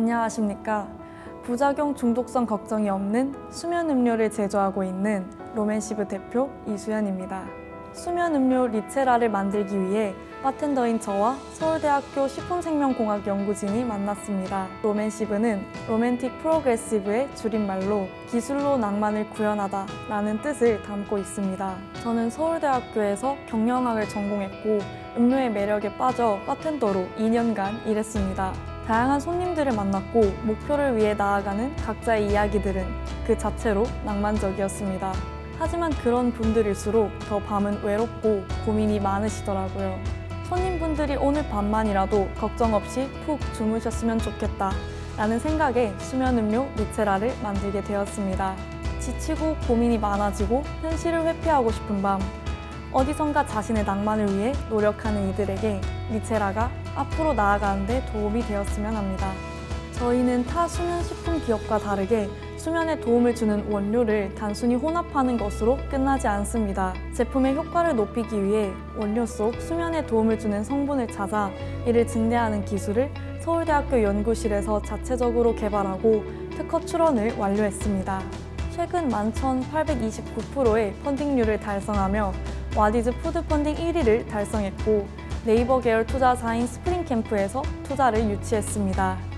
안녕하십니까. 부작용 중독성 걱정이 없는 수면 음료를 제조하고 있는 로맨시브 대표 이수연입니다. 수면 음료 리체라를 만들기 위해 바텐더인 저와 서울대학교 식품생명공학 연구진이 만났습니다. 로맨시브는 로맨틱 프로그레시브의 줄임말로 기술로 낭만을 구현하다 라는 뜻을 담고 있습니다. 저는 서울대학교에서 경영학을 전공했고 음료의 매력에 빠져 바텐더로 2년간 일했습니다. 다양한 손님들을 만났고 목표를 위해 나아가는 각자의 이야기들은 그 자체로 낭만적이었습니다. 하지만 그런 분들일수록 더 밤은 외롭고 고민이 많으시더라고요. 손님분들이 오늘 밤만이라도 걱정 없이 푹 주무셨으면 좋겠다. 라는 생각에 수면 음료 리체라를 만들게 되었습니다. 지치고 고민이 많아지고 현실을 회피하고 싶은 밤, 어디선가 자신의 낭만을 위해 노력하는 이들에게 리체라가 앞으로 나아가는데 도움이 되었으면 합니다. 저희는 타 수면 식품 기업과 다르게 수면에 도움을 주는 원료를 단순히 혼합하는 것으로 끝나지 않습니다. 제품의 효과를 높이기 위해 원료 속 수면에 도움을 주는 성분을 찾아 이를 증대하는 기술을 서울대학교 연구실에서 자체적으로 개발하고 특허 출원을 완료했습니다. 최근 11,829%의 펀딩률을 달성하며 와디즈 푸드 펀딩 1위를 달성했고 네이버 계열 투자사인 스프링캠프에서 투자를 유치했습니다.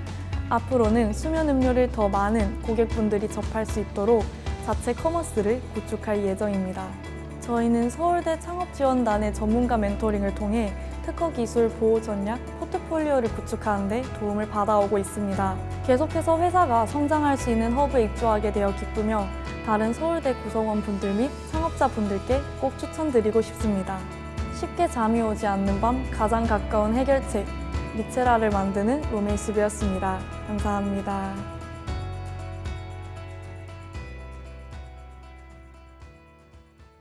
앞으로는 수면 음료를 더 많은 고객분들이 접할 수 있도록 자체 커머스를 구축할 예정입니다. 저희는 서울대 창업지원단의 전문가 멘토링을 통해 특허 기술 보호 전략 포트폴리오를 구축하는 데 도움을 받아오고 있습니다. 계속해서 회사가 성장할 수 있는 허브에 입주하게 되어 기쁘며 다른 서울대 구성원 분들 및 창업자 분들께 꼭 추천드리고 싶습니다. 쉽게 잠이 오지 않는 밤 가장 가까운 해결책 리체라를 만드는 로맨시브였습니다. 감사합니다.